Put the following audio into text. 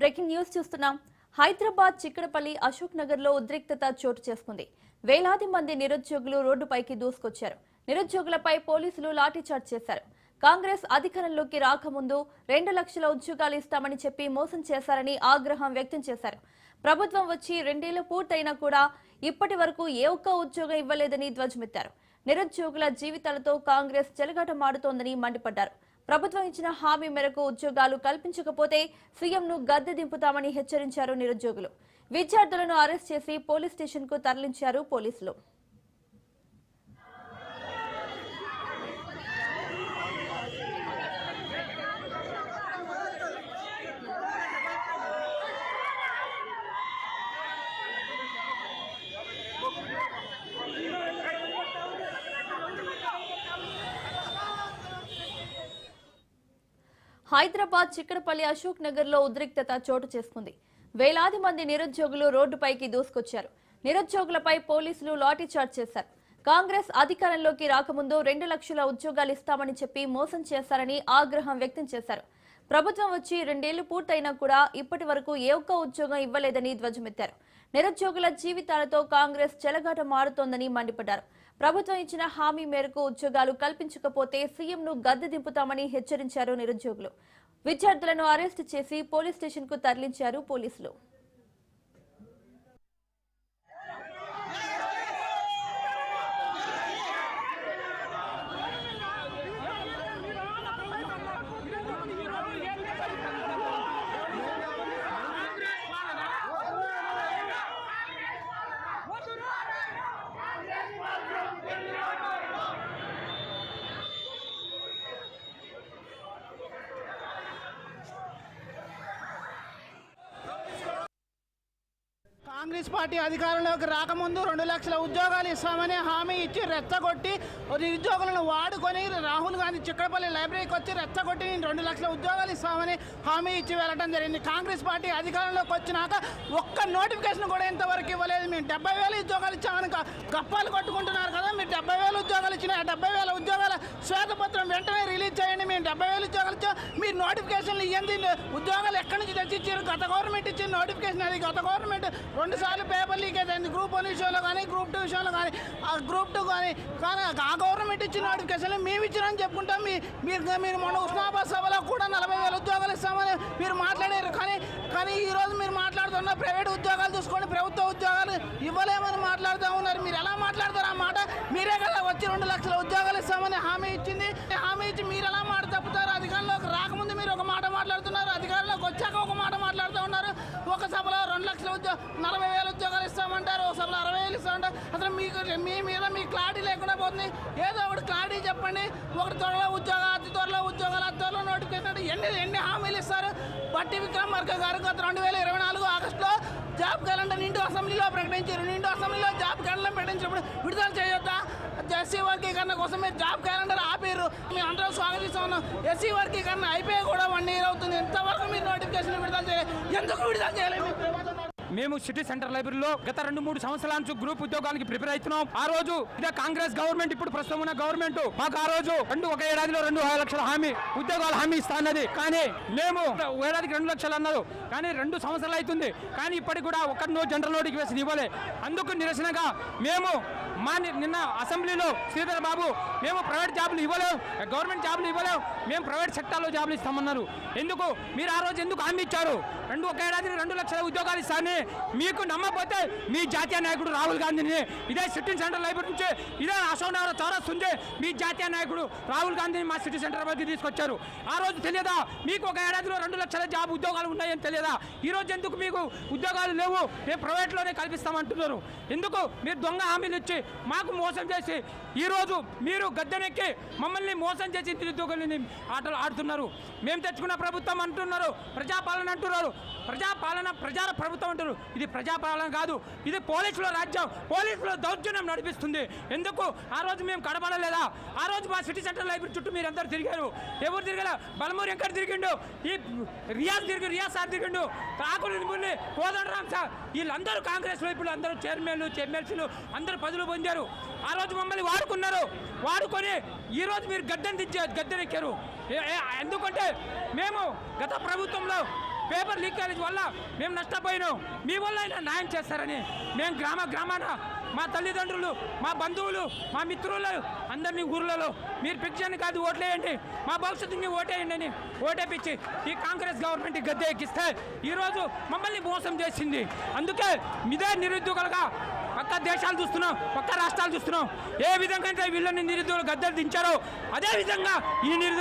Breaking news చూస్తున్నాం. హైదరాబాద్ చిక్కడపల్లి అశోక్ నగర్లో ఉద్రిక్తత చోటు చేసుకుంది. వేలాది మంది నిరుద్యోగులు రోడ్డుపైకి దూసుకొచ్చారు. నిరుద్యోగులపై పోలీసులు లాఠీచార్జ్ చేశారు. కాంగ్రెస్ అధికారంలోకి రాకముందు రెండు లక్షల ఉద్యోగాలు ఇస్తామని చెప్పి మోసం చేశారని ఆగ్రహం వ్యక్తం చేశారు. ప్రభుత్వం వచ్చి రెండేళ్ళు పూర్తయినా కూడా ఇప్పటి వరకు ఏ ఒక్క ఉద్యోగం ఇవ్వలేదని ధ్వజమెత్తారు. నిరుద్యోగుల జీవితాలతో కాంగ్రెస్ చెలగాటమాడుతోందని మండిపడ్డారు. ప్రభుత్వం ఇచ్చిన హామీ మేరకు ఉద్యోగాలు కల్పించకపోతే సీఎంను గద్దె దింపుతామని హెచ్చరించారు నిరుద్యోగులు. విద్యార్థులను అరెస్ట్ చేసి పోలీస్ స్టేషన్కు తరలించారు పోలీసులు. హైదరాబాద్ చిక్కడపల్లి అశోక్ నగర్లో ఉద్రిక్తత చోటు చేసుకుంది. వేలాది మంది నిరుద్యోగులు రోడ్డుపైకి దూసుకొచ్చారు. నిరుద్యోగులపై పోలీసులు లాఠీచార్జ్ చేశారు. కాంగ్రెస్ అధికారంలోకి రాకముందు రెండు లక్షల ఉద్యోగాలు ఇస్తామని చెప్పి మోసం చేశారని ఆగ్రహం వ్యక్తం చేశారు. ప్రభుత్వం వచ్చి రెండేళ్ళు పూర్తయినా కూడా ఇప్పటి వరకు ఏ ఒక్క ఉద్యోగం ఇవ్వలేదని ధ్వజమెత్తారు. నిరుద్యోగుల జీవితాలతో కాంగ్రెస్ చెలగాట మారుతోందని మండిపడ్డారు. ప్రభుత్వం ఇచ్చిన హామీ మేరకు ఉద్యోగాలు కల్పించకపోతే సీఎంను గద్దె దింపుతామని హెచ్చరించారు నిరుద్యోగులు. విద్యార్థులను అరెస్టు చేసి పోలీస్ స్టేషన్కు తరలించారు పోలీసులు. కాంగ్రెస్ పార్టీ అధికారంలోకి రాకముందు రెండు లక్షల ఉద్యోగాలు ఇస్తామని హామీ ఇచ్చి రెచ్చగొట్టి నిరుద్యోగులను వాడుకొని రాహుల్ గాంధీ చిక్కడపల్లి లైబ్రరీకి వచ్చి రెచ్చగొట్టి నేను రెండు లక్షల ఉద్యోగాలు ఇస్తామని హామీ ఇచ్చి వెళ్ళడం జరిగింది. కాంగ్రెస్ పార్టీ అధికారంలోకి వచ్చినాక ఒక్క నోటిఫికేషన్ కూడా ఇంతవరకు ఇవ్వలేదు. మేము డెబ్బై వేల ఉద్యోగాలు ఇచ్చామని గప్పాలు కొట్టుకుంటున్నారు కదా మీరు డెబ్బై ఉద్యోగాలు ఇచ్చిన డెబ్బై వేల ఉద్యోగాల శ్వేతపత్రం వెంటనే రిలీజ్ చేయండి. మేము డెబ్బై వేల ఉద్యోగాలు ఇచ్చాం. మీరు నోటిఫికేషన్లు ఇవ్వండి ఉద్యోగాలు ఎక్కడి నుంచి తెచ్చిచ్చారు? గత గవర్నమెంట్ ఇచ్చిన నోటిఫికేషన్ అది. గత గవర్నమెంట్ రెండు సార్లు పేపర్ లీక్ అయింది. గ్రూప్ వన్ విషయంలో కానీ గ్రూప్ టూ విషయంలో కానీ ఆ గ్రూప్ టూ కానీ కానీ ఆ గవర్నమెంట్ ఇచ్చిన నోటిఫికేషన్ మేము ఇచ్చినామని చెప్పుకుంటాం. మీ మీరు మీరు మొన్న ఉస్మాబాద్ సభలో కూడా నలభై వేల ఉద్యోగాలు ఇస్తామని మీరు మాట్లాడారు. కానీ కానీ ఈ రోజు మీరు మాట్లాడుతున్న ప్రైవేట్ ఉద్యోగాలు చూసుకోండి. ప్రభుత్వ ఉద్యోగాలు ఇవ్వలేమని మాట్లాడుతూ ఉన్నారు. మీరు ఎలా మాట్లాడతారు నలభై వేల ఉద్యోగాలు ఇస్తామంటారు. ఒకసారి అరవై వేలు ఇస్తామంటారు. అసలు మీకు మీ మీద మీ క్లారిటీ లేకుండా పోతుంది. ఏదో ఒకటి క్లారిటీ చెప్పండి. ఒకటి త్వరలో ఉద్యోగాలు అతి త్వరలో ఉద్యోగాలు అతి త్వరలో నోటిఫికేషన్ ఎన్ని ఎన్ని హామీలు ఇస్తారు? బట్టి విక్రమార్క గారు గత రెండు వేల ఇరవై నాలుగు ఆగస్టులో జాబ్ క్యాలెండర్ నిండు అసెంబ్లీలో ప్రకటించారు. నిండు అసెంబ్లీలో జాబ్ క్యాలెండర్ ప్రకటించినప్పుడు విడుదల చేయొద్దా? ఎస్సీ వర్గీకరణ కోసం మీరు జాబ్ క్యాలెండర్ ఆపేరు మేము అందరం స్వాగతిస్తా ఉన్నాం. ఎస్సీ వర్గీకరణ అయిపోయి కూడా వన్ ఇయర్ అవుతుంది. ఇంతవరకు మీరు నోటిఫికేషన్ విడుదల చేయలేదు. ఎందుకు విడుదల చేయలేదు? మేము సిటీ సెంటర్ లైబ్రరీలో గత రెండు మూడు సంవత్సరాల నుంచి గ్రూప్ ఉద్యోగానికి ప్రిపేర్ అవుతున్నాం. ఆ రోజు ఇదే కాంగ్రెస్ గవర్నమెంట్ ఇప్పుడు ప్రస్తుతం ఉన్న గవర్నమెంట్. మాకు ఆ రోజు రెండు ఒక ఏడాదిలో రెండు లక్షల హామీ ఉద్యోగాలు హామీ ఇస్తా అన్నది. కానీ మేము ఏడాదికి రెండు లక్షలు అన్నారు. కానీ రెండు సంవత్సరాలు అవుతుంది. కానీ ఇప్పటికి కూడా ఒక్క నో జనరల్ నోటిఫికేషన్ ఇవ్వలే. అందుకు నిరసనగా మేము మా నిన్న అసెంబ్లీలో శ్రీధర్ బాబు మేము ప్రైవేట్ జాబులు ఇవ్వలేం. గవర్నమెంట్ జాబులు ఇవ్వలేం. మేము ప్రైవేట్ సెక్టార్లో జాబులు ఇస్తామన్నారు. ఎందుకు? మీరు ఆ రోజు ఎందుకు హామీ ఇచ్చారు? రెండు ఒక ఏడాదికి రెండు లక్షల ఉద్యోగాలు ఇస్తానని మీకు నమ్మకపోతే మీ జాతీయ నాయకుడు రాహుల్ గాంధీని ఇదే సిటీ సెంటర్ లైబ్రరీ నుంచి ఇదే అశోక్ నగర్ చౌరస్ నుంచి మీ జాతీయ నాయకుడు రాహుల్ గాంధీని మా సిటీ సెంటర్ మధ్య తీసుకొచ్చారు. ఆ రోజు తెలియదా? మీకు ఒక ఏడాదిలో రెండు లక్షల జాబ్ ఉద్యోగాలు ఉన్నాయని తెలియదా? ఈ రోజు ఎందుకు మీకు ఉద్యోగాలు లేవు? మేము ప్రైవేట్లోనే కల్పిస్తామంటున్నారు. ఎందుకు? మీరు దొంగ హామీలు ఇచ్చి మాకు మోసం చేసి ఈరోజు మీరు గద్దెనెక్కి మమ్మల్ని మోసం చేసి నిరుద్యోగులని ఆటలు ఆడుతున్నారు. మేము తెచ్చుకున్న ప్రభుత్వం అంటున్నారు ప్రజాపాలన అంటున్నారు. ప్రజాపాలన ప్రజల ప్రభుత్వం చేస్తున్నారు ఇది ప్రజాపాలన కాదు. ఇది పోలీసుల రాజ్యం. పోలీసుల దౌర్జన్యం నడిపిస్తుంది. ఎందుకు? ఆ రోజు మేము కడపడలేదా ఆ రోజు మా సిటీ సెంటర్ లైబ్రరీ చుట్టూ మీరు అందరు తిరిగారు. ఎవరు తిరగల? బలమూరి ఎక్కడ తిరిగిండు. ఈ రియాజ్ తిరిగి రియాజ్ సార్ తిరిగిండు. కాకులు కోదండరామ్ సార్. వీళ్ళందరూ కాంగ్రెస్ వైపులు అందరూ చైర్మన్లు ఎమ్మెల్సీలు అందరూ పదులు పొందారు. ఆ రోజు మమ్మల్ని వాడుకున్నారు. వాడుకొని ఈ రోజు మీరు గద్దెని తెచ్చారు గద్దెనెక్కారు ఎందుకంటే మేము గత ప్రభుత్వంలో పేపర్ లీకేజ్ వల్ల మేము నష్టపోయినాం. మీ వల్ల అయినా న్యాయం చేస్తారని మేము గ్రామ గ్రామాన మా తల్లిదండ్రులు మా బంధువులు మా మిత్రులు అందరినీ ఊర్లలో మీరు పిక్చర్ని కాదు ఓట్లేయండి. మా భవిష్యత్తుని ఓటేయండి అని ఓటేపించి ఈ కాంగ్రెస్ గవర్నమెంట్ గద్దె ఎక్కిస్తే ఈరోజు మమ్మల్ని మోసం చేసింది. అందుకే ఇదే నిరుద్యోగులుగా పక్క దేశాలు చూస్తున్నాం పక్క రాష్ట్రాలు చూస్తున్నాం. ఏ విధంగా అయితే వీళ్ళని నిరుద్యోగులు గద్దెలు దించారో అదే విధంగా ఈ నిరుద్యోగ